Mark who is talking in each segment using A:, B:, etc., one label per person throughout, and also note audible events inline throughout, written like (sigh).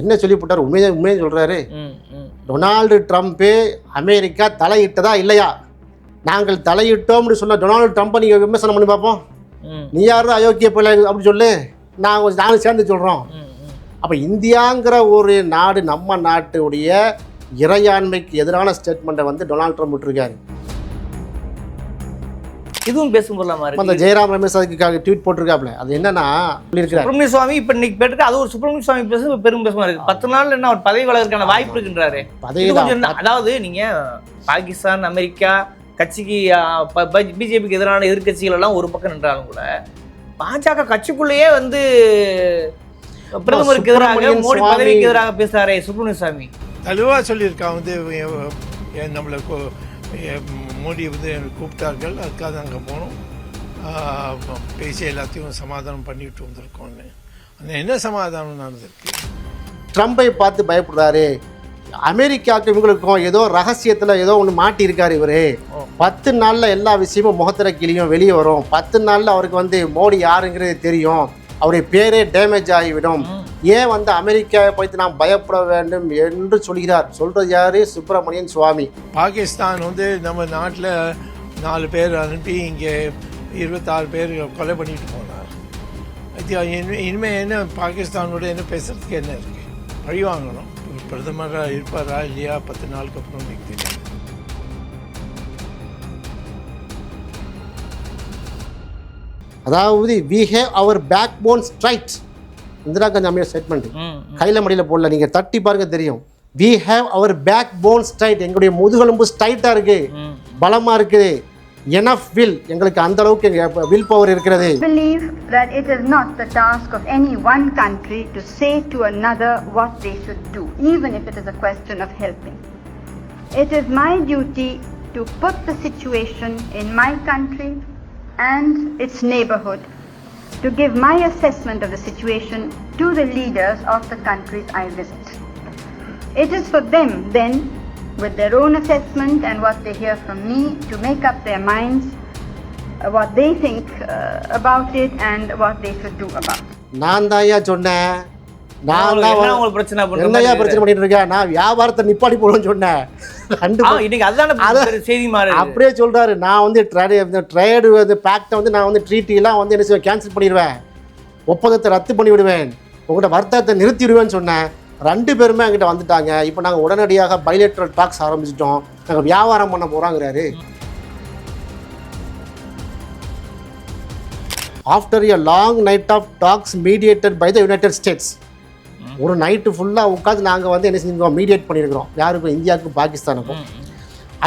A: என்ன சொல்லி போட்டார்? உண்மையை உண்மையை சொல்கிறாரு. டொனால்டு ட்ரம்ப்பு அமெரிக்கா தலையிட்டதா இல்லையா? நாங்கள் தலையிட்டோம்னு சொன்ன டொனால்டு ட்ரம்ப்பை நீங்கள் விமர்சனம் பண்ணி பார்ப்போம். நீ யாரும் அயோக்கிய பிள்ளை அப்படின்னு சொல்லு. நாங்கள் நாங்கள் சேர்ந்து சொல்கிறோம். அப்போ இந்தியாங்கிற ஒரு நாடு நம்ம நாட்டுடைய இறையாண்மைக்கு எதிரான ஸ்டேட்மெண்ட்டை வந்து டொனால்ட் ட்ரம்ப் விட்டுருக்காரு.
B: இதுவும் பேசும் பொருளாமா
A: அப்ப அந்த
B: இருக்கு
A: ஜெயராம் ரமேஷ் அதுக்காக ட்வீட் போட்டிருக்காப்ல. அது என்னன்னா சொல்லியிருக்கிறார்.
B: சுப்பிரமணிய சுவாமி இப்ப இன்னைக்கு பேருக்கு அது ஒரு சுப்பிரமணிய சுவாமி பேச பெரும் பேசுமா இருக்கு. பத்து நாள் என்ன அவர் பதவி வளர்க்கான வாய்ப்பு இருக்குன்றாரு. அதாவது நீங்க பாகிஸ்தான் அமெரிக்கா கட்சிக்கு பிஜேபிக்கு எதிரான எதிர்க்கட்சிகள் எல்லாம் ஒரு பக்கம் நின்றாலும் கூட பாஜக கட்சிக்குள்ளேயே வந்து பிரதமருக்கு எதிராக மோடி. பதவிக்கு எதிராக பேசுறாரே சுப்பிரமணிய சுவாமி.
C: தெளிவாக சொல்லியிருக்கான் வந்து எ- எ- நம்மளை கூ- எ- மோடி வந்து கூப்பிட்டார்கள். அதுக்காக அங்கே போனோம். பேசி எல்லாத்தையும் சமாதானம் பண்ணிட்டு வந்திருக்கோம்னு அந்த என்ன சமாதானம் நடந்திருக்கு?
A: ட்ரம்பை பார்த்து பயப்படுறாரு. அமெரிக்காவுக்கு இவங்களுக்கும் ஏதோ ரகசியத்தில் ஏதோ ஒன்று மாட்டியிருக்காரு இவரு. பத்து நாளில் எல்லா விஷயமும் முகத்திர கிளியும் வெளியே வரும். பத்து நாளில் அவருக்கு வந்து மோடி யாருங்கிறது தெரியும். அவருடைய பேரே டேமேஜ் ஆகிவிடும். ஏன் வந்து அமெரிக்காவை பற்றி நாம் பயப்பட வேண்டும் என்று சொல்கிறார்? சொல்றது யாரு? சுப்பிரமணியன் சுவாமி.
C: பாகிஸ்தான் வந்து நம்ம நாட்டில் நாலு பேர் அனுப்பி இங்கே இருபத்தாறு பேர் கொலை பண்ணிட்டு போனார். இனிமேல் என்ன பாகிஸ்தானோட என்ன பேசுறதுக்கு என்ன இருக்கு? பழி வாங்கணும். பிரதமராக இருப்பாரா இல்லையா? பத்து நாளுக்கு அப்புறம் எனக்கு தெரியும்
A: அதாவது we have our backbone straight Indira Gandhi Ammaiyar statement
B: ம்,
A: கையில் மடியில் போடல நீங்கள் தட்டி பாருங்க தெரியும் we have our backbone straight எங்களுடைய முதுகெலும்பு ஸ்ட்ரைட்டாக இருக்கு
B: ம்.
A: பலமாக இருக்குது எனஃப் வில் எங்களுக்கு அந்த அளவுக்கு வில் பவர் இருக்கிறது
D: believe that it is not the task of any one country to say to another what they should do, even if it is a question of helping. It is my duty to put the situation in my country and its neighborhood, to give my assessment of the situation to the leaders of the countries I visit. It is for them then, with their own assessment and what they hear from me, to make up their minds uh, what they think uh, about it and what they should do about it.
A: நான் தான்யா சொன்னேன் நான்
B: உங்களுக்கு பிரச்சனை
A: என்னையா பிரச்சனை பண்ணிட்டு இருக்கேன் நான் வியாபாரத்தை நிப்பாட்டி போடுவேன்னு சொன்னேன்.
B: இன்னைக்கு அதுதானே செய்தி மாறு
A: அப்படியே சொல்றாரு. நான் வந்து ட்ரேடு இந்த ட்ரேடு வந்து பேக்டை வந்து நான் வந்து ட்ரீட்டிலாம் வந்து என்ன செய்வேன் கேன்சல் பண்ணிடுவேன். ஒப்பந்தத்தை ரத்து பண்ணி விடுவேன் உங்கள்கிட்ட வர்த்தகத்தை நிறுத்தி விடுவேன்னு சொன்னேன். ரெண்டு பேருமே என்கிட்ட வந்துட்டாங்க. இப்போ நாங்கள் உடனடியாக பைலேட்ரல் டாக்ஸ் ஆரம்பிச்சிட்டோம். நாங்கள் வியாபாரம் பண்ண போகிறாங்கிறாரு after a long night of talks mediated by the United States ஒரு நைட்டு ஃபுல்லாக உட்காந்து நாங்கள் வந்து என்ன செஞ்சுருக்கோம்? மீடியேட் பண்ணியிருக்கிறோம் யாருக்கும்? இந்தியாவுக்கும் பாகிஸ்தானுக்கும்.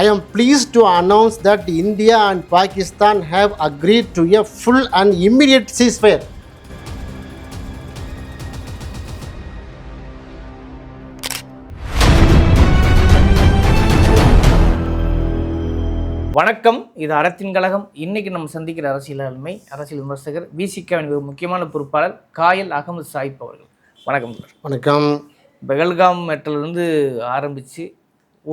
A: I am pleased to announce that India and Pakistan have agreed to a full and immediate ceasefire.
B: வணக்கம். இது அறத்தின் கழகம். இன்னைக்கு நம்ம சந்திக்கிற அரசியல் ஆளுமை அரசியல் விமர்சகர் விசிகாவின் மிக முக்கியமான பொறுப்பாளர் காயல் அகமது சாயிப் அவர்கள். வணக்கம்
A: வணக்கம்.
B: பெகல்காம் மெட்டிலிருந்து ஆரம்பித்து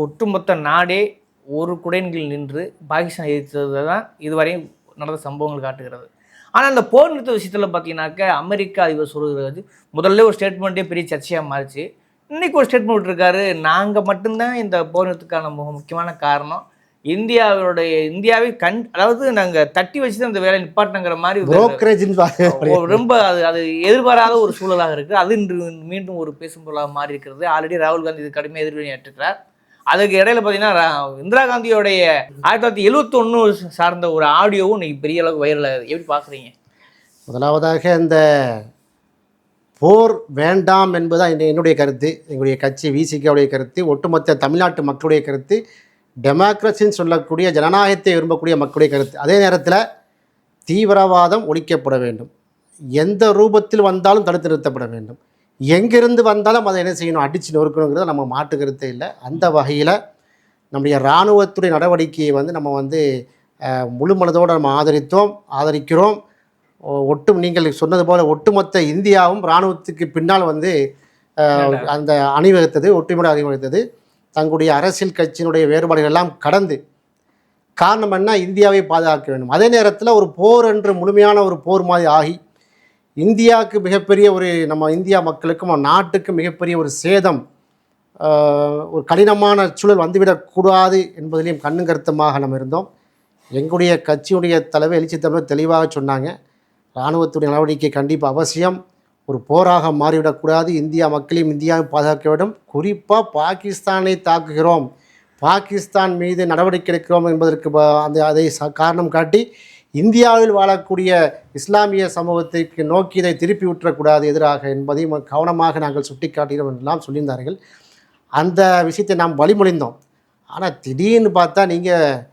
B: ஒட்டுமொத்த நாடே ஒரு குடைன்கள் நின்று பாகிஸ்தான் எதிர்த்தது தான் இதுவரையும் நடந்த சம்பவங்கள் காட்டுகிறது. ஆனால் அந்த போர் நிறுத்த விஷயத்தில் பார்த்தீங்கன்னாக்க அமெரிக்கா அதிபர் சொல்கிறது முதல்ல ஒரு ஸ்டேட்மெண்ட்டே பெரிய சர்ச்சையாக மாறிச்சு. இன்னைக்கு ஒரு ஸ்டேட்மெண்ட் விட்டுருக்காரு. நாங்கள் மட்டும்தான் இந்த போர் நிறுத்தத்துக்கான மிக முக்கியமான காரணம். இந்தியாவுடைய இந்தியாவை கண் அதாவது நாங்கள் தட்டி வச்சு தான் இந்த வேலையை நிப்பாட்டினங்கிற மாதிரி ரொம்ப அது அது எதிர்பாராத ஒரு சூழலாக இருக்குது அது இன்று மீண்டும் ஒரு பேசும் பொருளாக மாறி இருக்கிறது. ஆல்ரெடி ராகுல் காந்தி இது கடுமையாக எதிர்வினையாற்றுக்கிறார் அதுக்கு இடையில பார்த்தீங்கன்னா இந்திரா காந்தியோடைய ஆயிரத்தி தொள்ளாயிரத்தி எழுவத்தொன்னு சார்ந்த ஒரு ஆடியோவும் இன்னைக்கு பெரிய அளவுக்கு வைரல் ஆகுது. எப்படி பார்க்குறீங்க
A: முதலாவதாக இந்த போர் வேண்டாம் என்பதுதான் என்னுடைய- என்னுடைய கருத்து. எங்களுடைய கட்சி விசிகாவுடைய கருத்து ஒட்டுமொத்த தமிழ்நாட்டு மக்களுடைய கருத்து. டெமோக்ரஸின்னு சொல்லக்கூடிய ஜனநாயகத்தை விரும்பக்கூடிய மக்களுடைய கருத்து. அதே நேரத்தில் தீவிரவாதம் ஒழிக்கப்பட வேண்டும். எந்த ரூபத்தில் வந்தாலும் தடுத்து நிறுத்தப்பட வேண்டும். எங்கிருந்து வந்தாலும் அதை என்ன செய்யணும்? அடித்து நொறுக்கணுங்கிறத நம்ம மாட்டு கருத்தே இல்லை. அந்த வகையில் நம்முடைய இராணுவத்துடைய நடவடிக்கையை வந்து நம்ம வந்து முழு மனதோடு நம்ம ஆதரித்தோம் ஆதரிக்கிறோம். ஒ- ஒட்டு நீங்கள் சொன்னது போல் ஒட்டுமொத்த இந்தியாவும் இராணுவத்துக்கு பின்னால் வந்து அந்த அணிவகுத்தது ஒற்றுமையோடு அணிவகுத்தது. தங்களுடைய அரசியல் கட்சியினுடைய வேறுபாடுகள் எல்லாம் கடந்து காரணம் என்ன? இந்தியாவை பாதுகாக்க வேண்டும். அதே நேரத்தில் ஒரு போர் என்று முழுமையான ஒரு போர் மாதிரி ஆகி இந்தியாவுக்கு மிகப்பெரிய ஒரு நம்ம இந்தியா மக்களுக்கும் நாட்டுக்கும் நாட்டுக்கு மிகப்பெரிய ஒரு சேதம் ஒரு கடினமான சூழல் வந்துவிடக்கூடாது என்பதிலையும் கண்ணு கருத்துமாக நம்ம இருந்தோம். எங்களுடைய கட்சியுடைய தலைவர் எழுச்சி தலைவர் தெளிவாக சொன்னாங்க. இராணுவத்துடைய நடவடிக்கை கண்டிப்பாக அவசியம். ஒரு போராக மாறிவிடக்கூடாது இந்தியா மக்களையும் இந்தியாவை பாதுகாக்க வேண்டும். குறிப்பாக பாகிஸ்தானை தாக்குகிறோம். பாகிஸ்தான் மீது நடவடிக்கை எடுக்கிறோம் என்பதற்கு அந்த அதை ச- காரணம் காட்டி இந்தியாவில் வாழக்கூடிய இஸ்லாமிய சமூகத்திற்கு நோக்கி இதை திருப்பி விட்டுறக்கூடாது எதிராக என்பதையும் கவனமாக நாங்கள் சுட்டிக்காட்டுகிறோம் என்றெல்லாம் சொல்லியிருந்தார்கள். அந்த விஷயத்தை நாம் வழிமொழிந்தோம். ஆனால் திடீர்னு பார்த்தா நீங்கள்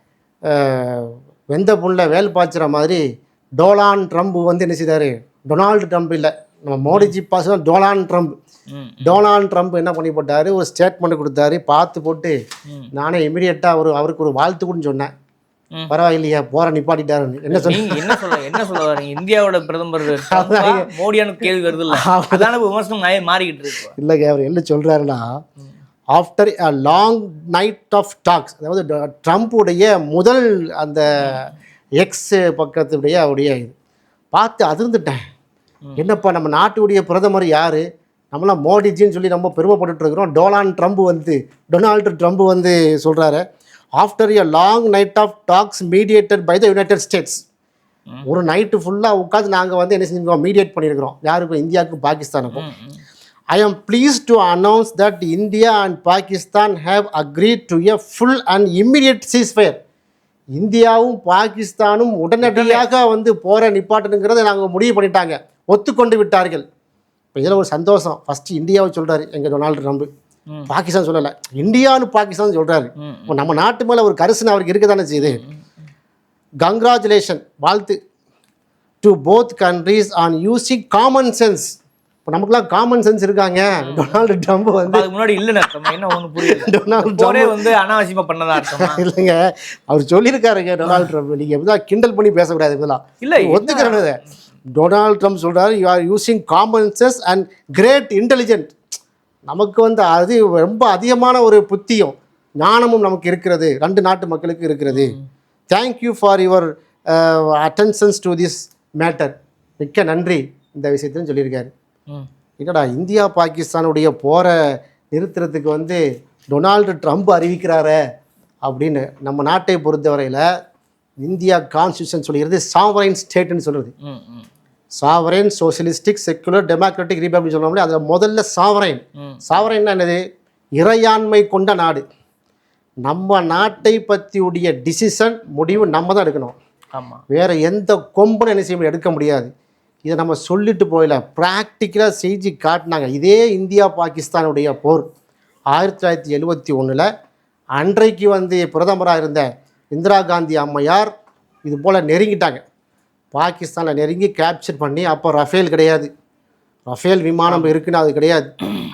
A: வெந்த புண்ணில் வேல் பாய்ச்சுற மாதிரி டோலான் ட்ரம்ப் வந்து என்ன செய்தார்? டொனால்டு ட்ரம்ப் இல்லை. நம்ம Modiji boss Donald
B: Trump.
A: Donald Trump என்ன பண்ணி போட்டாரு? ஒரு ஸ்டேட்மெண்ட் கொடுத்தாரு. பார்த்து போட்டு. நானே இமீடியட்டாக ஒரு அவருக்கு ஒரு வாழ்த்து கூட சொன்னேன். பரவாயில்லையா போற நிப்பாட்டிட்டாருன்னு. என்ன சொல்ல
B: நீங்க என்ன சொல்ல என்ன சொல்ல வரீங்க இந்தியாவோட பிரதமர் (laughs) மோடியான கேள்வி வருது இல்ல? அதான விமர்சனம் நிறைய மாறிக்கிட்டு இருக்கு
A: இல்லைங்க அவர் என்ன சொல்கிறாருன்னா after a long night of talks அதாவது ட்ரம்ப்புடைய முதல் அந்த எக்ஸ் பக்கத்துடைய அவருடைய இது. பார்த்து அதிர்ந்துட்டேன். என்னப்பா நம்ம நாட்டுடைய பிரதமர் யார்? நம்மளாம் மோடிஜின்னு சொல்லி ரொம்ப பெருமைப்பட்டுட்டு இருக்கிறோம் டொனால்ட் ட்ரம்ப் வந்து டொனால்டு ட்ரம்ப் வந்து சொல்கிறாரு after a long night of talks mediated by the United States ஒரு நைட்டு ஃபுல்லாக உட்காந்து நாங்கள் வந்து என்ன செஞ்சுருக்கோம் மீடியேட் பண்ணியிருக்கிறோம். யாருக்கும்? இந்தியாவுக்கும் பாகிஸ்தானுக்கும்.
B: ம், ம்.
A: I am pleased to announce that India and Pakistan have agreed to a full and immediate ceasefire. இந்தியாவும் பாகிஸ்தானும் உடனடியாக வந்து போரை நிப்பாட்டணுங்கிறத நாங்கள் முடிவு பண்ணிட்டாங்க. ஒத்துக்கொண்டு விட்டார்கள். இப்போ இதில் ஒரு சந்தோஷம். ஃபஸ்ட்டு இந்தியாவை சொல்கிறாரு எங்கள் டொனால்டு ட்ரம்ப். பாகிஸ்தான் சொல்லலை. இந்தியான்னு பாகிஸ்தான் சொல்கிறாரு நம்ம நாட்டு மேலே ஒரு கரிசனை அவருக்கு இருக்க தானே செய்யுது கங்க்ராச்சுலேஷன் வாழ்த்து. To both countries on using common sense இப்போ நமக்குலாம் காமன் சென்ஸ் இருக்காங்க. டொனால்டு ட்ரம்ப் வந்து
B: முன்னாடி இல்லைன்னு என்ன ஒண்ணு புரியல. (laughs)
A: டொனால்டு
B: போரே வந்து அனாவசியமா பண்ணதா அர்த்தமா? (laughs)
A: இல்லைங்க. அவர் சொல்லியிருக்காருங்க டொனால்டு ட்ரம்ப். நீங்கள் எப்படிதான் கிண்டல் பண்ணி பேசக்கூடாது இதெல்லாம்
B: இல்ல
A: ஒத்துக்கிறேன் இதை டொனால்டு ட்ரம்ப் சொல்கிறாரு you are using common sense and great intelligent நமக்கு வந்து அது ரொம்ப அதிகமான ஒரு புத்தியும் ஞானமும் நமக்கு இருக்கிறது. ரெண்டு நாட்டு மக்களுக்கு இருக்கிறது. Thank you for your attentions to this matter மிக்க நன்றி இந்த விஷயத்தையும் சொல்லியிருக்காரு. என்னடா இந்தியா பாகிஸ்தானுடைய போரை நிறுத்துறதுக்கு வந்து டொனால்டு ட்ரம்ப் அறிவிக்கிறாரே அப்படின்னு நம்ம நாட்டை பொறுத்தவரையில் இந்தியா கான்ஸ்டியூஷன் சொல்கிறது சாவரைன் ஸ்டேட்னு சொல்கிறது sovereign socialistic secular democratic republic முடியும் அதில் முதல்ல சாவரைன்
B: ம்.
A: சாவரைன்னா என்னது? இறையாண்மை கொண்ட நாடு. நம்ம நாட்டை பற்றியுடைய டிசிஷன் முடிவு நம்ம தான் எடுக்கணும் வேற எந்த கொம்பனும் என்ன செய்ய எடுக்க முடியாது. இதை நம்ம சொல்லிட்டு போயில ப்ராக்டிக்கலாக செஞ்சு காட்டினாங்க. இதே இந்தியா பாகிஸ்தானுடைய போர். ஆயிரத்தி தொள்ளாயிரத்தி எழுவத்தி ஒன்றில் அன்றைக்கு வந்து பிரதமராக இருந்த இந்திரா காந்தி அம்மையார் இது போல் நெருங்கிட்டாங்க. பாகிஸ்தானில் நெருங்கி கேப்சர் பண்ணி அப்போ ரஃபேல் கிடையாது. ரஃபேல் விமானம் இருக்குன்னு அது கிடையாது.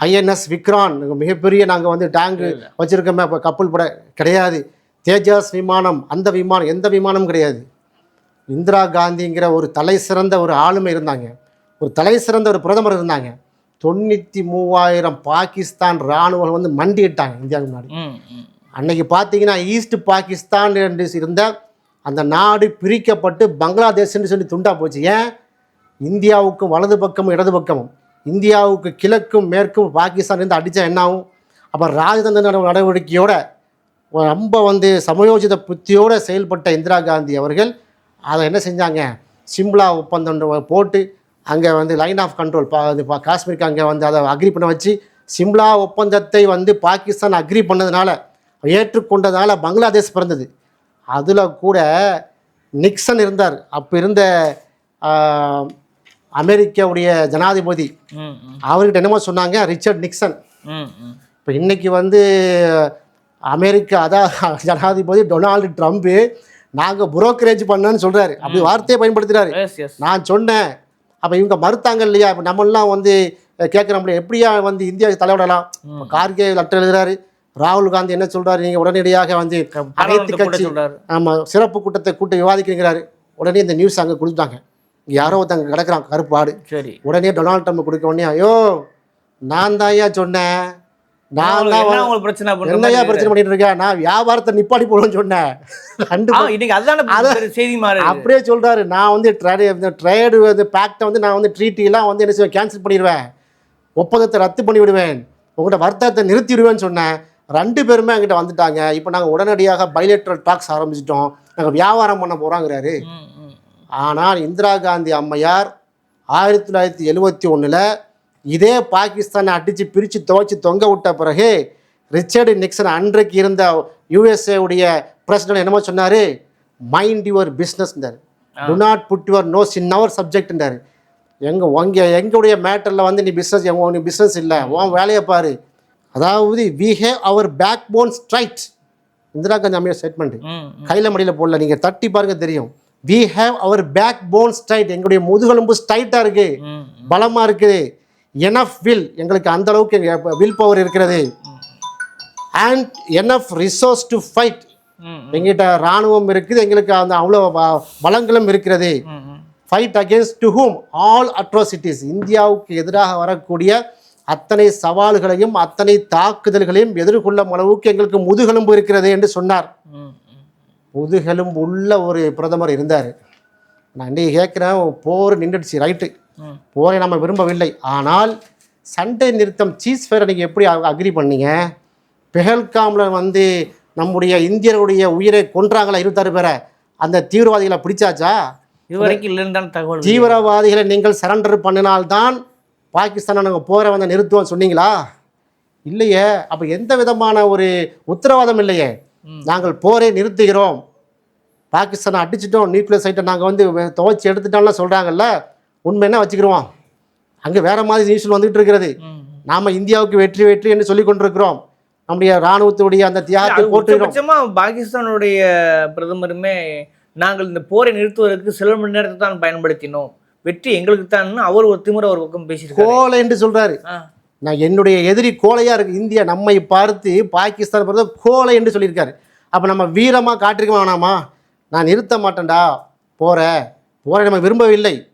A: ஐஎன்எஸ் விக்ரான் மிகப்பெரிய நாங்கள் வந்து டேங்கு வச்சுருக்கோமே அப்போ கப்பல் பட கிடையாது. தேஜாஸ் விமானம் அந்த விமானம் எந்த விமானமும் கிடையாது. இந்திரா காந்திங்கிற ஒரு தலை சிறந்த ஒரு ஆளுமை இருந்தாங்க. ஒரு தலை சிறந்த ஒரு பிரதமர் இருந்தாங்க. தொண்ணூற்றி மூவாயிரம் பாகிஸ்தான் இராணுவம் வந்து மண்டியிட்டாங்க இந்தியாவுக்கு முன்னாடி. அன்னைக்கு பார்த்தீங்கன்னா ஈஸ்ட் பாகிஸ்தான் என்று இருந்த அந்த நாடு பிரிக்கப்பட்டு பங்களாதேஷ்னு சொல்லி துண்டா போச்சு. ஏன்? இந்தியாவுக்கும் வலது பக்கமும் இடது பக்கமும். இந்தியாவுக்கு கிழக்கும் மேற்கும் பாகிஸ்தான் இருந்து அடித்தா என்ன ஆகும் அப்போ ராஜதந்திர நடவடிக்கையோட ரொம்ப வந்து சமயோஜித புத்தியோடு செயல்பட்ட இந்திரா காந்தி அவர்கள் அதை என்ன செஞ்சாங்க? சிம்லா ஒப்பந்தம் போட்டு அங்கே வந்து லைன் ஆஃப் கண்ட்ரோல் பா அது காஷ்மீருக்கு அங்கே வந்து அதை அக்ரி பண்ண வச்சு சிம்லா ஒப்பந்தத்தை வந்து பாகிஸ்தான் அக்ரி பண்ணதுனால ஏற்றுக்கொண்டதுனால பங்களாதேஷ் பிறந்தது. அதில் கூட நிக்சன் இருந்தார். அப்போ இருந்த அமெரிக்காவுடைய ஜனாதிபதி. அவர்கிட்ட என்னமோ சொன்னாங்க ரிச்சர்ட் நிக்சன். இப்போ இன்னைக்கு வந்து அமெரிக்கா அதான் ஜனாதிபதி டொனால்டு ட்ரம்ப்பு நாங்கள் புரோக்கரேஜ் பண்ணோன்னு சொல்கிறாரு அப்படி வார்த்தையை பயன்படுத்துகிறாரு நான் சொன்னேன். அப்போ இவங்க மறுத்தாங்க இல்லையா? இப்போ நம்மளாம் வந்து கேட்குறோம்ல எப்படியா வந்து இந்தியாவுக்கு தலைவிடலாம் கார்கே லெட்டர் எழுதுறாரு. ராகுல் காந்தி என்ன சொல்றாரு? நீங்கள் உடனடியாக வந்து அனைத்து கட்சி ஆமாம் சிறப்பு கூட்டத்தை கூட்ட விவாதிக்கிறீங்கிறாரு. உடனே இந்த நியூஸ் அங்கே கொடுத்துட்டாங்க. யாரோ ஒருத்தங்க கிடக்குறான் கருப்பு ஆடு.
B: சரி.
A: உடனே டொனால்ட் ட்ரம்ப் கொடுக்க உடனே ஐயோ நான் தான்யா சொன்னேன். நான் தான்
B: பிரச்சனை
A: என்னையா பிரச்சனை பண்ணிட்டு இருக்கேன்? நான் வியாபாரத்தை நிப்பாட்டி போடுவேன்னு சொன்னேன். (laughs) அப்படியே சொல்றாரு. நான் வந்து ட்ரேடு வந்து பேக்டை வந்து நான் வந்து ட்ரீட்டிலாம் வந்து என்ன செய்வேன்? கேன்சல் பண்ணிடுவேன். ஒப்பந்தத்தை ரத்து பண்ணி விடுவேன் உங்கள்கிட்ட வர்த்தகத்தை நிறுத்திடுவேன்னு சொன்னேன். ரெண்டு பேருமே என்கிட்ட வந்துட்டாங்க. இப்போ நாங்கள் உடனடியாக பைலேட்ரல் டாக்ஸ் ஆரம்பிச்சிட்டோம். நாங்கள் வியாபாரம் பண்ண போகிறாங்கிறாரு. ஆனால் இந்திரா காந்தி அம்மையார் ஆயிரத்தி தொள்ளாயிரத்தி எழுவத்தி ஒன்றில் இதே பாகிஸ்தானை அடித்து பிரித்து துவைச்சி தொங்க விட்ட பிறகு ரிச்சர்டு நிக்சன் அன்றைக்கு இருந்த உடைய பிரசிடென்ட் என்னமோ சொன்னார்? Mind your பிஸ்னஸ்ன்றார் do not put your nose in our சப்ஜெக்ட்ன்றார் எங்க உங்க எங்களுடைய மேட்டரில் வந்து நீ பிஸ்னஸ் நீ பிஸ்னஸ் இல்லை. உன் வேலையை பாரு. அதாவது we have our backbone straight Indira Gandhi Ammaiyar statement. கையில் மடியில் போடல. நீங்கள் தட்டி பாருங்க தெரியும். We have our backbone straight எங்களுடைய முதுகெலும்பு ஸ்ட்ரைட்டாக இருக்கு.
B: ம்,
A: பலமாக இருக்குது. எனஃப் வில் எங்களுக்கு அந்த அளவுக்கு வில் பவர் இருக்கிறது. And enough resource to
B: fight
A: எங்கிட்ட இராணுவம் இருக்குது. எங்களுக்கு அந்த அவ்வளோ பலங்களும் இருக்கிறது. Fight against to whom all atrocities இந்தியாவுக்கு எதிராக வரக்கூடிய அத்தனை சவால்களையும் அத்தனை தாக்குதல்களையும் எதிர்கொள்ளும் அளவுக்கு எங்களுக்கு முதுகெலும்பு இருக்கிறது என்று சொன்னார். முதுகெலும்பு உள்ள ஒரு பிரதமர் இருந்தார். நான் இன்றைக்கி கேட்குறேன் போர் நின்றுடுச்சு ரைட்டு. போரை நம்ம விரும்பவில்லை. ஆனால் சண்டை நிறுத்தம் சீஸ் ஃபேரை நீங்கள் எப்படி அக்ரி பண்ணீங்க? பெஹல்காமில் வந்து நம்முடைய இந்தியருடைய உயிரை கொன்றாங்களா இருபத்தாறு பேரை? அந்த தீவிரவாதிகளை பிடிச்சாச்சா?
B: இதுவரைக்கும் இல்லைன்னு தகவல்
A: தீவிரவாதிகளை நீங்கள் சரண்டர் பண்ணினால்தான் பாகிஸ்தானை நாங்கள் போரை வந்து நிறுத்துவோம் சொன்னீங்களா? இல்லையே. அப்போ எந்த விதமான ஒரு உத்தரவாதம் இல்லையே. நாங்கள் போரை நிறுத்துகிறோம். பாகிஸ்தானை அடிச்சிட்டோம் நியூக்ளியர் சைட்டை நாங்கள் வந்து துவைச்சி எடுத்துட்டோம்லாம் சொல்கிறாங்கல்ல உண்மை என்ன வச்சுக்கிருவோம்? அங்கே வேற மாதிரி நியூஸில் வந்துட்டு இருக்கிறது. நாம் இந்தியாவுக்கு வெற்றி வெற்றி என்று சொல்லி கொண்டிருக்கிறோம். நம்முடைய இராணுவத்துடைய அந்த தியாகத்தை போட்டுக்கிறோம்
B: பாகிஸ்தானுடைய பிரதமருமே நாங்கள் இந்த போரை நிறுத்துவதற்கு சில மணி நேரத்தை தான் பயன்படுத்தினோம். வெற்றி எங்களுக்கு தான் அவர் ஒரு திமிர ஒரு பக்கம் பேசியிருக்காரு.
A: கோலை என்று சொல்றாரு.
B: ஆ.
A: நான் என்னுடைய எதிரி கோலையா இருக்கு. இந்தியா நம்மை பார்த்து பாகிஸ்தான் பிறந்த கோலை என்று சொல்லியிருக்காரு. அப்போ நம்ம வீரமா காட்டிருக்க வேணாமா? நான் நிறுத்த மாட்டேன்டா. போற. போரை நம்ம விரும்பவில்லை.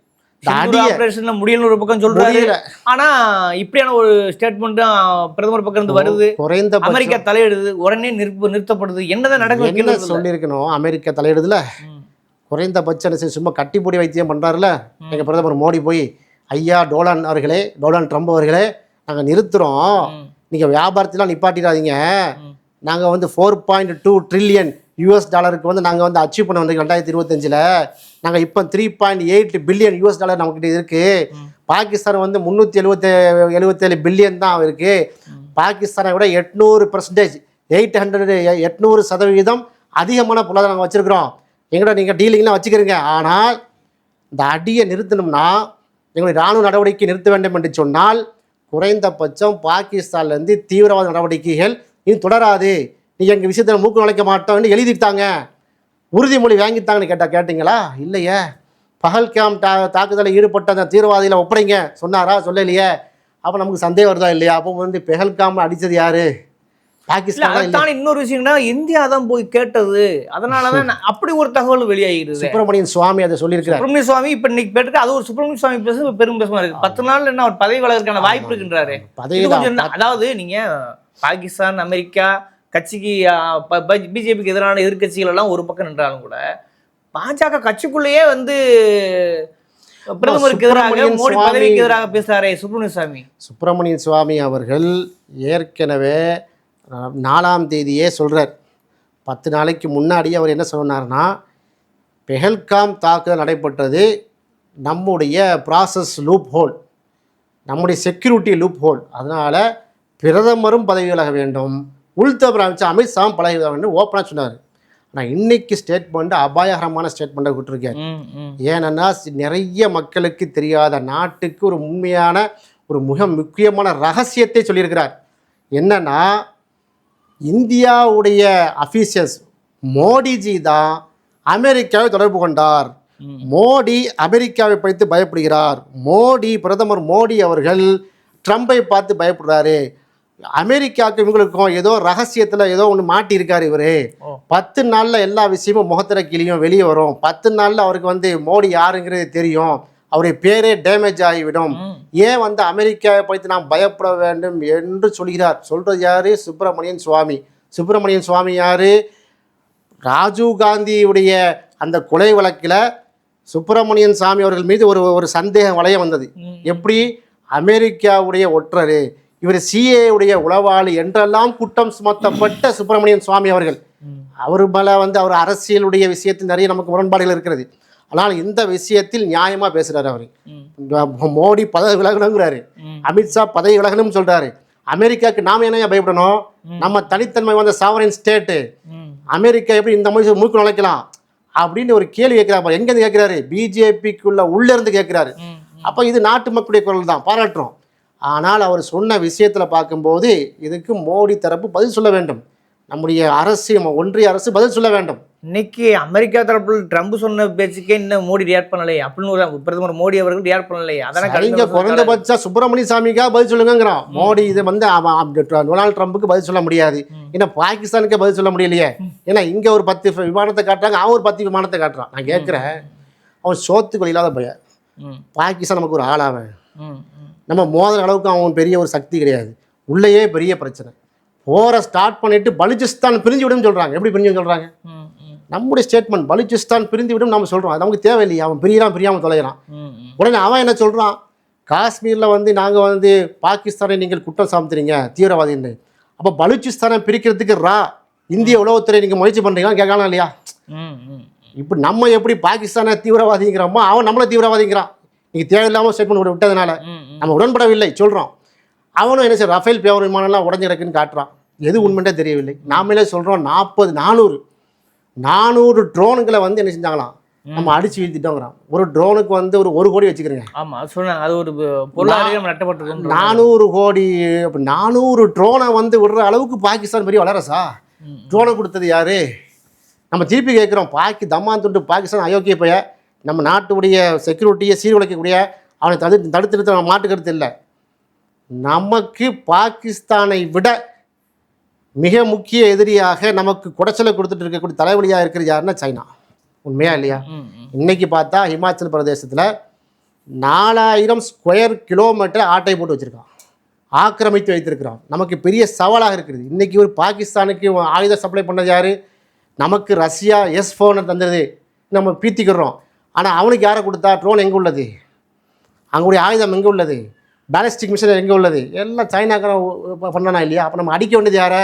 B: ஆபரேஷன்ல முடியல ஒரு பக்கம் சொல்றாரு. ஆனா இப்படியான ஒரு ஸ்டேட்மெண்ட் பிரதமர் பக்கம் இருந்து வருது.
A: குறைந்த
B: அமெரிக்கா தலையிடுது உடனே நிறுப்பு நிறுத்தப்படுது. என்னதான் நடக்க
A: என்ன
B: வைக்கிறது இல்ல.
A: சொல்லியிருக்கணும்? அமெரிக்கா தலையிடுதுல. குறைந்தபட்ச செய்ய, சும்மா கட்டிப்பொடி வைத்தியம் பண்ணுறாருல எங்கள் பிரதமர் மோடி போய் ஐயா டோலான் அவர்களே டோலான் ட்ரம்ப் அவர்களே நாங்கள் நிறுத்துகிறோம். நீங்கள் வியாபாரத்தெலாம் நிப்பாட்டிடாதீங்க. நாங்கள் வந்து four point two trillion US டாலருக்கு வந்து நாங்கள் வந்து அச்சீவ் பண்ண வந்து ரெண்டாயிரத்தி இருபத்தஞ்சில். நாங்கள் இப்போ three point eight billion US dollar நம்மக்கிட்ட இருக்குது பாகிஸ்தான் வந்து முந்நூற்றி எழுபத்தி எழுபத்தேழு பில்லியன் தான் இருக்குது பாகிஸ்தானை விட எட்நூறு பர்சன்டேஜ் எயிட் ஹண்ட்ரட் எட்நூறு சதவீதம் அதிகமான பொருளாதாரம் நாங்கள் வச்சுருக்கிறோம். எங்கள்கிட்ட நீங்கள் டீலிங்லாம் வச்சுக்கிறீங்க. ஆனால் இந்த அடியை நிறுத்தணும்னா எங்களுடைய இராணுவ நடவடிக்கை நிறுத்த வேண்டும் என்று சொன்னால் குறைந்தபட்சம் பாகிஸ்தான்லேருந்து தீவிரவாத நடவடிக்கைகள் இனி தொடராது. நீங்கள் எங்கள் விஷயத்தில் மூக்கு நுழைக்க மாட்டோம்னு எழுதிட்டாங்க. உறுதிமொழி வாங்கித்தாங்கன்னு கேட்டால் கேட்டிங்களா? இல்லையே. பகல்காம் தா தாக்குதலில் ஈடுபட்ட அந்த தீவிரவாதிகளை ஒப்படைங்க. சொன்னாரா? சொல்லலையே. அப்போ நமக்கு சந்தேகம் வருதா இல்லையா? அப்போ வந்து பெஹல்காம் அடித்தது யார்? பாகிஸ்தான்
B: அதுதான் இன்னொரு விஷயம்னா இந்தியா தான் போய் கேட்டது. அதனாலதான் நான் அப்படி ஒரு தகவல் வெளியாகிறது
A: சுப்பிரமணியன் சுவாமி அதை சொல்லியிருக்கிறார்.
B: சுப்பிரமணிய சுவாமி இப்ப இன்னைக்கு பேருக்கு அது ஒரு சுப்பிரமணிய சுவாமி பேச பெரும் பேசமா இருக்கு. பத்து நாள் என்ன அவர் பதவி வளர்க்கான வாய்ப்பு இருக்குன்றாரு. அதாவது நீங்க பாகிஸ்தான் அமெரிக்கா கட்சிக்கு பிஜேபிக்கு எதிரான எதிர்க்கட்சிகள் எல்லாம் ஒரு பக்கம் நின்றாலும் கூட பாஜக கட்சிக்குள்ளேயே வந்து பிரதமருக்கு எதிராக மோடி பதவிக்கு எதிராக பேசுறாரே சுப்பிரமணிய சுவாமி.
A: சுப்பிரமணியன் சுவாமி அவர்கள் ஏற்கனவே நாலாம் தேதியே சொல்கிறார் பத்து நாளைக்கு முன்னாடியே அவர் என்ன சொன்னார்னா பெஹல்காம் தாக்குதல் நடைபெற்றது நம்முடைய ப்ராசஸ் லூப் ஹோல் நம்முடைய செக்யூரிட்டி லூப் ஹோல் அதனால் பிரதமரும் பதவி விலக வேண்டும். உள்துறை அமைச்சர் அமித்ஷாவும் பதவி விலக வேண்டும் ஓப்பனாக சொன்னார். ஆனால் இன்னைக்கு ஸ்டேட்மெண்ட் அபாயகரமான ஸ்டேட்மெண்ட்டை விட்டுருக்காரு. ஏன்னா நிறைய மக்களுக்கு தெரியாத நாட்டுக்கு ஒரு உண்மையான ஒரு மிக முக்கியமான ரகசியத்தை சொல்லியிருக்கிறார். என்னன்னா இந்தியாவுடைய அஃபீஷியல்ஸ் மோடிஜி தான் அமெரிக்காவை தொடர்பு கொண்டார். மோடி அமெரிக்காவை பார்த்து பயப்படுகிறார். மோடி பிரதமர் மோடி அவர்கள் ட்ரம்பை பார்த்து பயப்படுறாரு. அமெரிக்காவுக்கு இவங்களுக்கும் ஏதோ ரகசியத்தில் ஏதோ ஒன்று மாட்டியிருக்காரு இவர். பத்து நாளில் எல்லா விஷயமும் முகத்திர கிளியும் வெளியே வரும். பத்து நாளில் அவருக்கு வந்து மோடி யாருங்கிறது தெரியும். அவருடைய பேரே டேமேஜ் ஆகிவிடும். ஏன் வந்து அமெரிக்காவை பற்றி நாம் பயப்பட வேண்டும் என்று சொல்கிறார்? சொல்றது யாரு? சுப்பிரமணியன் சுவாமி. சுப்பிரமணியன் சுவாமி யாரு? ராஜீவ் காந்தியுடைய அந்த கொலை வழக்கில் சுப்பிரமணியன் சாமி அவர்கள் மீது ஒரு ஒரு சந்தேகம் வளைய வந்தது. எப்படி? அமெரிக்காவுடைய ஒற்றரு இவர் சிஏ உடைய உளவாளி என்றெல்லாம் குற்றம் சுமத்தப்பட்ட சுப்பிரமணியன் சுவாமி அவர்கள். அவர் மேல வந்து அவர் அரசியலுடைய விஷயத்தில் நிறைய நமக்கு முரண்பாடுகள் இருக்கிறது. ஆனால் இந்த விஷயத்தில் நியாயமா பேசுறாரு அவர். மோடி பதவி விலகணுங்கிறாரு. அமித்ஷா பதவி விலகணும்னு சொல்றாரு. அமெரிக்காவுக்கு நாம என்ன பயப்படணும்? நம்ம தனித்தன்மை வந்த சாவரன் ஸ்டேட்டு. அமெரிக்கா எப்படி இந்த மாதிரி மூக்கு நுழைக்கலாம்? அப்படின்னு ஒரு கேள்வி கேட்கிறாரு. எங்கேருந்து கேட்கிறாரு? பிஜேபிக்குள்ள உள்ள இருந்து கேட்கிறாரு. அப்போ இது நாட்டு மக்களுடைய குரல் தான். பாராட்டுறோம். ஆனால் அவர் சொன்ன விஷயத்தில் பார்க்கும்போது இதுக்கு மோடி தரப்பு பதில் சொல்ல வேண்டும். நம்முடைய அரசு நம்ம ஒன்றிய அரசு பதில் சொல்ல வேண்டும்.
B: இன்னைக்கு அமெரிக்கா தரப்பில் ட்ரம்ப் சொன்ன பேச்சுக்கே இன்னும் மோடி ரியாக்ட் பண்ணலையே அப்படின்னு ஒரு பிரதமர் மோடி அவர்கள் ரியாக்ட் பண்ணலையே அதான
A: சரிங்க குறைந்தபட்ச சுப்பிரமணிய சாமிக்கா பதில் சொல்லுங்கிறான் மோடி இது வந்து டொனால்ட் ட்ரம்ப்புக்கு பதில் சொல்ல முடியாது. ஏன்னா பாகிஸ்தானுக்கே பதில் சொல்ல முடியலையே. ஏன்னா இங்க ஒரு பத்து விமானத்தை காட்டுறாங்க. அவன் ஒரு பத்து விமானத்தை காட்டுறான். நான் கேட்குறேன் அவன் சோத்துக்குள் இல்லாத பையன். பாகிஸ்தான் நமக்கு ஒரு ஆளாவன். நம்ம மோதுற அளவுக்கு அவன் பெரிய ஒரு சக்தி கிடையாது. உள்ளேயே பெரிய பிரச்சனை. போரை ஸ்டார்ட் பண்ணிட்டு பலுச்சிஸ்தான் பிரிஞ்சு விடுன்னு சொல்றாங்க எப்படி பிரிஞ்சு.
B: ம்.
A: நம்முடைய ஸ்டேட்மெண்ட் பலுச்சிஸ்தான் பிரிந்து விடும் நம்ம சொல்றோம் அது நமக்கு தேவையில்லையே அவன் பிரியறான் பிரியாம தொலைகிறான். உடனே அவன் என்ன சொல்றான் காஷ்மீர்ல வந்து நாங்க வந்து பாகிஸ்தானை நீங்கள் குற்றம் சாமிக்கிறீங்க தீவிரவாதின்னு அப்போ பலுச்சிஸ்தானை பிரிக்கிறதுக்கு ரா இந்திய உளவுத்துறை நீங்க முயற்சி பண்றீங்களா கேட்கலாம் இல்லையா. இப்போ நம்ம எப்படி பாகிஸ்தானை தீவிரவாதிங்கிறோமோ அவன் நம்மளை தீவிரவாதிங்கிறான் நீங்க தேவையில்லாம ஸ்டேட்மெண்ட் விட்டதுனால. நம்ம உடன்படவில்லை சொல்கிறோம் அவனும் என்ன செய்ய ரஃபேல் பேவர் விமானம்லாம் உடஞ்சி கிடக்குன்னு காட்டுறான். எது உண்மைன்றே தெரியவில்லை. நாமளே சொல்கிறோம் நாற்பது நானூறு. நானூறு ட்ரோனுங்களை வந்து என்ன செஞ்சாங்களாம்? நம்ம அடிச்சு வீழ்த்திட்டோங்கிறான். ஒரு ட்ரோனுக்கு வந்து ஒரு ஒரு கோடி வச்சுக்கிறேங்க.
B: ஆமா அது சொன்னாங்க அது ஒரு பொருளாதாரம் நட்டப்பட்டிருக்கும்
A: நானூறு கோடி நானூறு ட்ரோனை வந்து விடுற அளவுக்கு பாகிஸ்தான் பெரிய வளரசா. ட்ரோனை கொடுத்தது யாரு? நம்ம திருப்பி கேட்குறோம். பாக்கி தம்மான் துண்டு பாகிஸ்தான் அயோக்கிய பைய நம்ம நாட்டுடைய செக்யூரிட்டியை சீர்குலைக்கக்கூடிய அவனை தடு தடுத்து நிறுத்த நம்ம மாட்டு கருத்து இல்லை. நமக்கு பாகிஸ்தானை விட மிக முக்கிய எதிரியாக நமக்கு குடைச்சலை கொடுத்துட்டு இருக்கக்கூடிய தலைவலியாக இருக்கிறது யாருன்னா சைனா. உண்மையா இல்லையா. இன்னைக்கு பார்த்தா ஹிமாச்சல் பிரதேசத்தில் நாலாயிரம் ஸ்கொயர் கிலோமீட்டர் ஆட்டை போட்டு வச்சிருக்கான். ஆக்கிரமித்து வைத்திருக்கிறான். நமக்கு பெரிய சவாலாக இருக்குது இன்னைக்கு ஒரு பாகிஸ்தானுக்கு ஆயுத சப்ளை பண்ணது யாரு? நமக்கு ரஷ்யா எஸ் ஃபோனை தந்தது. நம்ம பீத்திக்கிறோம். ஆனால் அவனுக்கு யாரை கொடுத்தா? ட்ரோன் எங்கே உள்ளது? அங்களுடைய ஆயுதம் எங்கே உள்ளது? பேலிஸ்டிக் மிஷன் எங்கே உள்ளது? எல்லாம் சைனாக்காரன் பண்ணனா இல்லையா? அப்போ நம்ம அடிக்க வேண்டியது யாரை?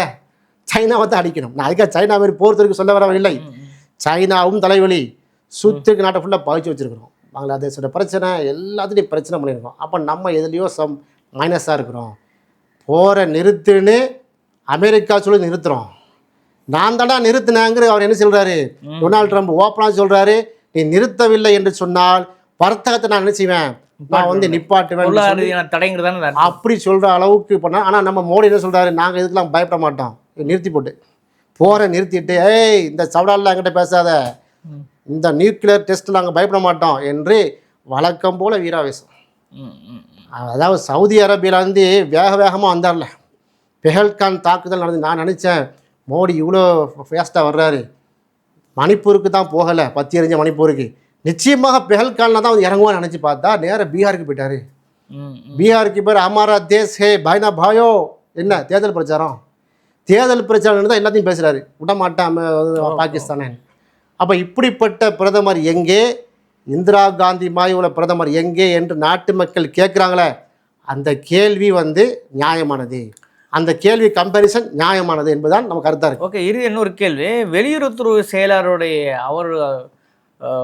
A: சைனாவை தான் அடிக்கணும். நான் அதுக்காக சைனா மாதிரி போகிறதுக்கு சொல்ல வரவில்லை சைனாவும் தலைவலி. சுத்திருக்கு நாட்டை ஃபுல்லாக பாதிச்சு வச்சுருக்கிறோம். பங்களாதேஷோட பிரச்சனை எல்லாத்துலேயும் பிரச்சனை பண்ணியிருக்கோம். அப்போ நம்ம எதுலேயோ சம் மைனஸாக இருக்கிறோம். போகிற நிறுத்துன்னு அமெரிக்கா சொல்லி நிறுத்துகிறோம் நான் தாண்டா நிறுத்தினேங்கிற அவர் என்ன சொல்கிறாரு டொனால்ட் ட்ரம்ப் ஓப்பனாக சொல்கிறாரு நீ நிறுத்தவில்லை என்று சொன்னால் வர்த்தகத்தை நான் என்ன செய்வேன்? நான் வந்து நிப்பாட்டுவேன்
B: பொருளாதார ரீதியான தடைங்கிறது தானே அது.
A: அப்படி சொல்கிற அளவுக்கு பண்ணால் ஆனால் நம்ம மோடி என்ன சொல்கிறாரு நாங்கள் இதுக்கெல்லாம் பயப்பட மாட்டோம். நிறுத்தி போட்டு. போகிற நிறுத்திட்டு ஏய் இந்த சவடாலில் என்கிட்ட பேசாத. இந்த நியூக்ளியர் டெஸ்ட்டில் நாங்கள் பயப்பட மாட்டோம் என்று வழக்கம் போல வீராவேசம். அதாவது சவுதி அரேபியால இருந்து வேக வேகமாக வந்தார்ல. பெஹல்கான் தாக்குதல் நடந்து நான் நினச்சேன் மோடி இவ்வளோ ஃபேஸ்ட்டாக வர்றாரு. மணிப்பூருக்கு தான் போகலை பத்தி எறிஞ்ச மணிப்பூருக்கு. நிச்சயமாக பெஹல்கானில் தான் வந்து இறங்குவான்னு நினச்சி பார்த்தா நேராக பீகாருக்கு போயிட்டாரு. பீகாருக்கு பேர் அமாரா தேஸ் ஹே பாய்னா பாயோ. என்ன? தேர்தல் பிரச்சாரம். தேர்தல் பிரச்சாரம் தான் எல்லாத்தையும் பேசுகிறாரு விட மாட்டான் பாகிஸ்தானே. அப்போ இப்படிப்பட்ட பிரதமர் எங்கே? இந்திரா காந்தி மாதிரி உள்ள பிரதமர் எங்கே என்று நாட்டு மக்கள் கேட்குறாங்களே அந்த கேள்வி வந்து நியாயமானது. அந்த கேள்வி கம்பேரிசன் நியாயமானது என்பதுதான் நம்ம கருத்தாக இருக்கு.
B: ஓகே இது இன்னொரு கேள்வி. வெளியுறவுத்துறை செயலாளருடைய அவர்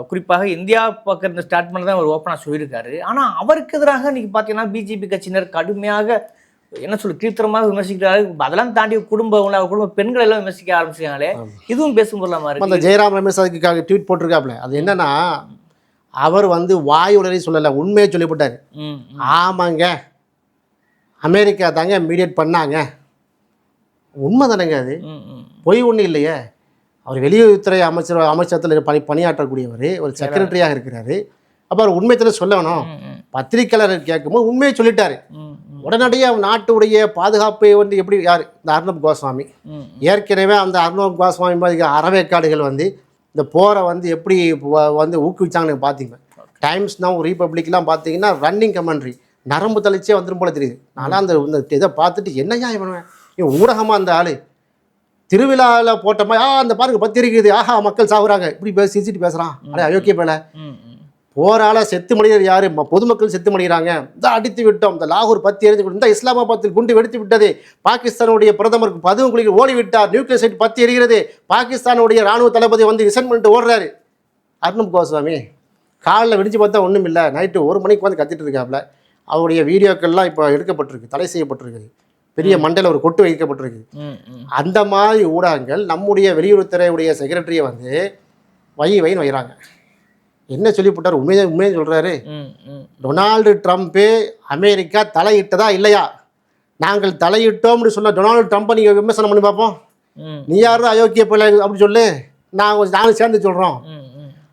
B: குறிப்பாக இந்தியா பக்கம் இருந்து ஸ்டார்ட் பண்ண தான் அவர் ஓப்பனாக சொல்லியிருக்காரு. ஆனால் அவருக்கு எதிராக இன்னைக்கு பார்த்தீங்கன்னா பிஜேபி கட்சியினர் கடுமையாக என்ன சொல்லு கீழ்த்தரமாக விமர்சிக்கிறாரு அதெல்லாம் தாண்டி குடும்ப குடும்ப பெண்கள் எல்லாம் விமர்சிக்க ஆரம்பிச்சாங்களே இதுவும் பேசும் பொருளாமா
A: அந்த ஜெயராம் ரமேஷ் அதுக்கு ட்வீட் போட்டிருக்காப்புல. அது என்னன்னா அவர் வந்து வாய் உளறி சொல்லலை உண்மையை சொல்லிவிட்டார். ஆமாங்க. அமெரிக்கா தாங்க மீடியேட் பண்ணாங்க. உண்மை தானேங்க அது. பொய் ஒன்றும் இல்லையே. அவர் வெளியுறவுத்துறை அமைச்சர் அமைச்சகத்தில் பணி பணியாற்றக்கூடியவர். ஒரு செக்ரட்டரியாக இருக்கிறாரு. அப்போ அவர் உண்மையத்தில் சொல்லணும்.
B: ம், ம்.
A: பத்திரிக்கையாளர் கேட்கும்போது உண்மையை சொல்லிட்டாரு. உடனடியாக நாட்டுடைய பாதுகாப்பை வந்து எப்படி யார்? இந்த அர்ணப் கோஸ்வாமி. ஏற்கனவே அந்த அர்ணப் கோஸ்வாமி மாதிரி அறவேக்காடுகள் வந்து இந்த போரை வந்து எப்படி வந்து ஊக்குவிச்சாங்கன்னு பார்த்தீங்க டைம்ஸ் நவ் ரீபப்ளிக்லாம் பார்த்தீங்கன்னா ரன்னிங் கமெண்ட்ரி. நரம்பு தளிச்சே வந்துடும் போல தெரியுது. நான்லாம் அந்த இதை பார்த்துட்டு என்னையா இவன் இவன் ஊடகமாக அந்த ஆள். திருவிழாவில் போட்ட மாதிரி ஆ அந்த பாருங்க பத்தி இருக்குது ஆஹா மக்கள் சாகுறாங்க இப்படி பேசி சிரிச்சிட்டு பேசுகிறான் அடே அயோக்கிய பேல
B: ம் ம்.
A: போரால செத்து மனிதர் யாரு? ம- பொதுமக்கள் செத்து மடிகிறாங்க இந்த அடித்து விட்டோம். இந்த லாகூர் பத்தி எரிந்து இந்த இஸ்லாமாபாத்தில் குண்டு வெடித்து விட்டது. பாகிஸ்தானுடைய பிரதமர் பதுவும் குளிக்க ஓடி விட்டார். நியூக்ளியர் சைட் பத்தி எரிகிறது. பாகிஸ்தானுடைய ராணுவ தளபதி வந்து ரிசைன் பண்ணிட்டு ஓடுறாரு. அர்ணப் கோஸ்வாமி காலைல வெடிச்சு பார்த்தா ஒன்றும் இல்லை நைட்டு ஒரு மணிக்கு வந்து கத்திட்டு இருக்காப்புல அவருடைய வீடியோக்கள்லாம் இப்போ எடுக்கப்பட்டிருக்கு தடை செய்யப்பட்டிருக்குது பெரிய மண்டையில் ஒரு கொட்டு வைக்கப்பட்டிருக்கு. அந்த மாதிரி ஊடகங்கள் நம்முடைய வெளியுறவுத்துறையுடைய செக்ரட்டரியை வந்து வை வைன்னு வைகிறாங்க என்ன சொல்லிவிட்டார்? உண்மையை உண்மையை சொல்கிறாரு டொனால்டு ட்ரம்ப்பு அமெரிக்கா தலையிட்டதா இல்லையா? நாங்கள் தலையிட்டோம்னு சொல்ல டொனால்டு ட்ரம்ப்பை நீங்கள் விமர்சனம் பண்ணி பார்ப்போம். நீ யாரும் அயோக்கிய பிள்ளை அப்படி சொல்லு. நாங்கள் நானும் சேர்ந்து சொல்கிறோம்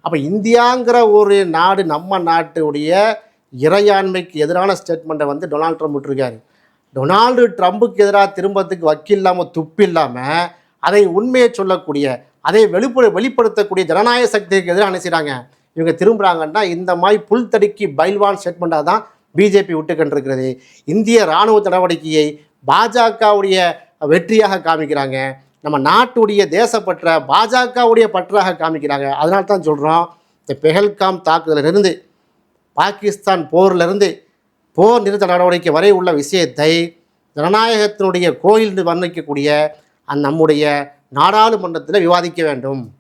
A: அப்போ இந்தியாங்கிற ஒரு நாடு நம்ம நாட்டுடைய இறையாண்மைக்கு எதிரான ஸ்டேட்மெண்ட்டை வந்து டொனால்டு ட்ரம்ப் விட்டுருக்காரு. டொனால்டு ட்ரம்புக்கு எதிராக திரும்பத்துக்கு வக்கீல் இல்லாமல் துப்பு இல்லாமல் அதை உண்மையை சொல்லக்கூடிய அதை வெளிப்பட வெளிப்படுத்தக்கூடிய ஜனநாயக சக்திக்கு எதிராக என்ன இவங்க திரும்புகிறாங்கன்னா இந்த மாதிரி புல் தடுக்கி பைல்வான் ஸ்டேட்மெண்ட்டாக தான் பிஜேபி விட்டுக்கொண்டிருக்கிறது. இந்திய இராணுவ நடவடிக்கையை பாஜகவுடைய வெற்றியாக காமிக்கிறாங்க. நம்ம நாட்டுடைய தேசப்பற்ற பாஜகவுடைய பற்றாக காமிக்கிறாங்க. அதனால தான் சொல்கிறோம் இந்த பெஹல்காம் தாக்குதலிருந்து பாகிஸ்தான் போர்லேருந்து போர் நிறுத்த நடவடிக்கை வரை உள்ள விஷயத்தை ஜனநாயகத்தினுடைய கோயில் வர்ணிக்கக்கூடிய அந்த நம்முடைய நாடாளுமன்றத்தில் விவாதிக்க வேண்டும்.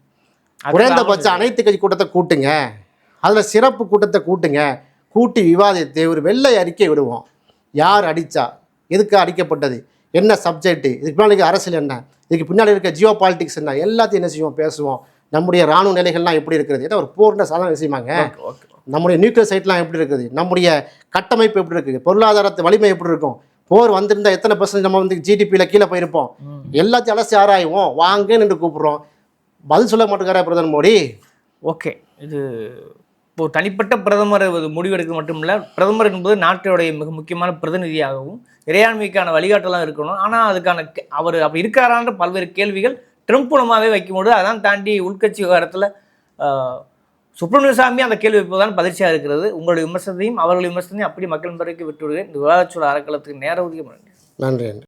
A: குறைந்தபட்ச அனைத்து கட்சி கூட்டத்தை கூட்டுங்க. அதில் சிறப்பு கூட்டத்தை கூட்டுங்க. கூட்டி விவாதித்து ஒரு வெள்ளை அறிக்கை விடுவோம். யார் அடித்தா எதுக்கு அடிக்கப்பட்டது? என்ன சப்ஜெக்ட்டு இதுக்கு பின்னாடி அரசியல் என்ன? இதுக்கு பின்னாடி இருக்க ஜியோ பாலிட்டிக்ஸ் என்ன? எல்லாத்தையும் என்ன செய்வோம்? பேசுவோம். நம்முடைய ராணுவ நிலைகள்லாம் எப்படி இருக்கிறது? ஏன்னா ஒரு போர்ன சாதாரண விஷயமாங்க.
B: ஓகே.
A: நம்முடைய நியூக்ளியர் சைட்லாம் எப்படி இருக்குது? நம்முடைய கட்டமைப்பு எப்படி இருக்குது? பொருளாதாரத்து வலிமை எப்படி இருக்கும்? போர் வந்திருந்தா எத்தனை பர்சன்ட் நம்ம வந்து ஜிடிபியில் கீழே போயிருப்போம்? எல்லாத்தையும் அலசி ஆராயுவோம். வாங்கன்னு என்று கூப்பிடுறோம். பதில் சொல்ல மாட்டேங்கிறார் பிரதமர் மோடி.
B: ஓகே. இது இப்போ தனிப்பட்ட பிரதமர் முடிவெடுக்க மட்டுமில்ல பிரதமர் என்பது நாட்டுடைய மிக முக்கியமான பிரதிநிதியாகவும் இறையாண்மைக்கான வழிகாட்டலாம் இருக்கணும். ஆனால் அதுக்கான அவர் அப்படி இருக்காரான்ற பல்வேறு கேள்விகள் ட்ரம்ப் மூலமாகவே வைக்கும்போது அதான் தாண்டி உள்கட்சி விவகாரத்தில் சுப்பிரமணிய சாமி அந்த கேள்வி வைப்பதுதான் பதிர்ச்சியாக இருக்கிறது. உங்களுடைய விமர்சனத்தையும் அவர்களுடைய விமர்சனத்தையும் அப்படி மக்கள் முறைக்கு விட்டுவிடுவேன் இந்த விவாதச்சோட அறக்கலத்துக்கு நேர ஒதுக்கி
A: நன்றி நன்றி.